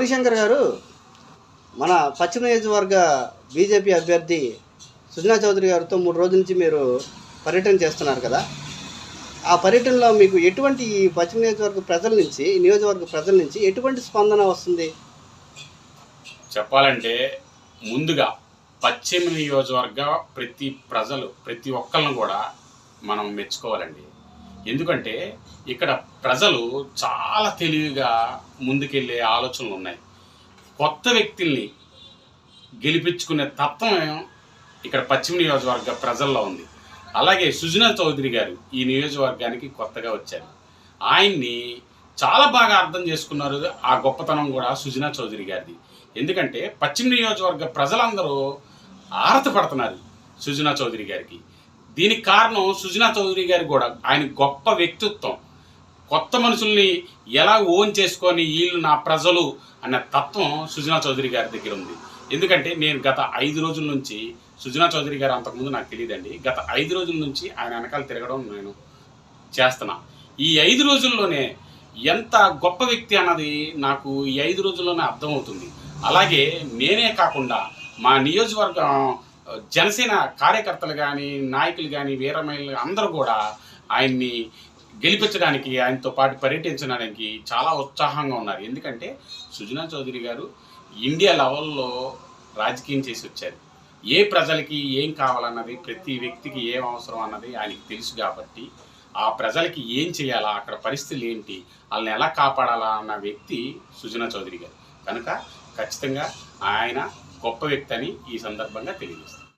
గౌరీశంకర్ గారు మన పశ్చిమ నియోజకవర్గ బీజేపీ అభ్యర్థి సుజనా చౌదరి గారితో మూడు రోజుల నుంచి మీరు పర్యటన చేస్తున్నారు కదా. ఆ పర్యటనలో మీకు ఎటువంటి ఈ పశ్చిమ నియోజకవర్గ ప్రజల నుంచి నియోజకవర్గ ప్రజల నుంచి ఎటువంటి స్పందన వస్తుంది? చెప్పాలంటే ముందుగా పశ్చిమ నియోజకవర్గ ప్రతి ప్రజలు ప్రతి ఒక్కళ్ళను కూడా మనం మెచ్చుకోవాలండి. ఎందుకంటే ఇక్కడ ప్రజలు చాలా తెలివిగా ముందుకెళ్ళే ఆలోచనలు ఉన్నాయి. కొత్త వ్యక్తుల్ని గెలిపించుకునే తత్వం ఇక్కడ పశ్చిమ నియోజకవర్గ ప్రజల్లో ఉంది. అలాగే సుజనా చౌదరి గారు ఈ నియోజకవర్గానికి కొత్తగా వచ్చారు. ఆయన్ని చాలా బాగా అర్థం చేసుకున్నారు ఆ గొప్పతనం కూడా సుజనా చౌదరి గారిది. ఎందుకంటే పశ్చిమ నియోజకవర్గ ప్రజలందరూ ఆరతపడుతున్నారు సుజనా చౌదరి గారికి. దీనికి కారణం సుజనా చౌదరి గారి కూడా ఆయన గొప్ప వ్యక్తిత్వం. కొత్త మనుషుల్ని ఎలా ఓన్ చేసుకొని వీళ్ళు నా ప్రజలు అన్న తత్వం సుజనా చౌదరి గారి దగ్గర ఉంది. ఎందుకంటే నేను గత ఐదు రోజుల నుంచి సుజనా చౌదరి గారు అంతకుముందు నాకు తెలియదండి. గత ఐదు రోజుల నుంచి ఆయన వెనకాల తిరగడం నేను చేస్తున్నా. ఈ ఐదు రోజుల్లోనే ఎంత గొప్ప వ్యక్తి అన్నది నాకు ఈ ఐదు రోజుల్లోనే అర్థమవుతుంది. అలాగే నేనే కాకుండా మా నియోజకవర్గం జనసేన కార్యకర్తలు కానీ నాయకులు కానీ వీరమహిళలు అందరూ కూడా ఆయన్ని గెలిపించడానికి ఆయనతో పాటు పర్యటించడానికి చాలా ఉత్సాహంగా ఉన్నారు. ఎందుకంటే సుజనా చౌదరి గారు ఇండియా లెవెల్లో రాజకీయం చేసి వచ్చారు. ఏ ప్రజలకి ఏం కావాలన్నది ప్రతి వ్యక్తికి ఏం అవసరం అన్నది ఆయనకి తెలుసు కాబట్టి ఆ ప్రజలకి ఏం చేయాలా అక్కడ పరిస్థితులు ఏంటి వాళ్ళని ఎలా కాపాడాలా అన్న వ్యక్తి సుజనా చౌదరి గారు. కనుక ఖచ్చితంగా ఆయన గొప్ప వ్యక్తి అని ఈ సందర్భంగా తెలియజేస్తాను